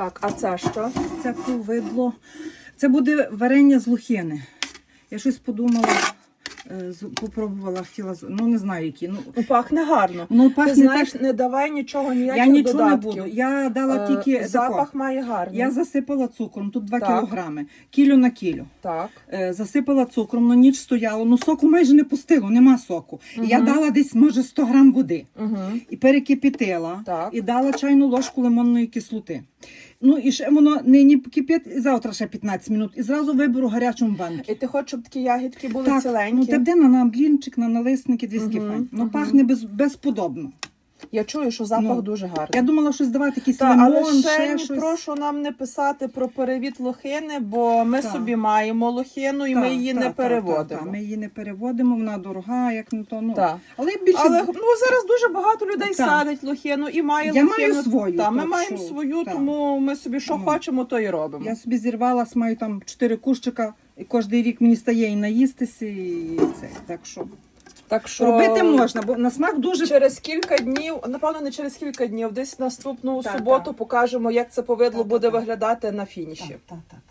Так, а це що? Це повидло. Це буде варення з лухини. Я щось подумала, е, попробувала, хотіла, ну не знаю які. Ну, Ну, пахне гарно. ну Ти знаєш, так. не давай нічого, ніяких Я нічого додатків. не буду. Я дала Е, тільки запах тако. має гарний. Я засипала цукром, тут 2 Так. кілограми, кілю на кілю. Так. Е, засипала цукром, на ніч стояло, ну соку майже не пустило, нема соку. І Я дала десь, може, 100 грам води. Угу. І перекипітила, Так. і дала чайну ложку лимонної кислоти. Ну і ще воно нині кипить, і завтра ще 15 минут. І зразу виберу гарячому банку. І ти хочеш, щоб такі ягідки були Так, ціленькі? ну те де на, блінчик, на налисники, дві скифань. Ну угу. пахне без, безподобно. Я чую, що запах Ну, дуже гарний. Я думала, щось давати якийсь Та, лимон, але ще, ще щось. прошу нам не писати про перевід лохини, бо ми Так. собі маємо лохину і ми її так, не так, переводимо. так, так. Ми її не переводимо, вона дорога, як не то. Ну. Так. Але більше Але ну зараз дуже багато людей Так. садить лохину і має Я лохину. маю свою, Та, ми так маємо що, свою, так. тому ми собі що Ну. хочемо, то і робимо. я собі зірвалась, маю там чотири кущика, і кожен рік мені стає і наїстися, і це. Так що Так що робити можна, бо на смак дуже Через кілька днів, напевно, не через кілька днів, десь наступну Так, суботу так. покажемо, як це повидло Так, буде так, виглядати на фініші. Так, так, так.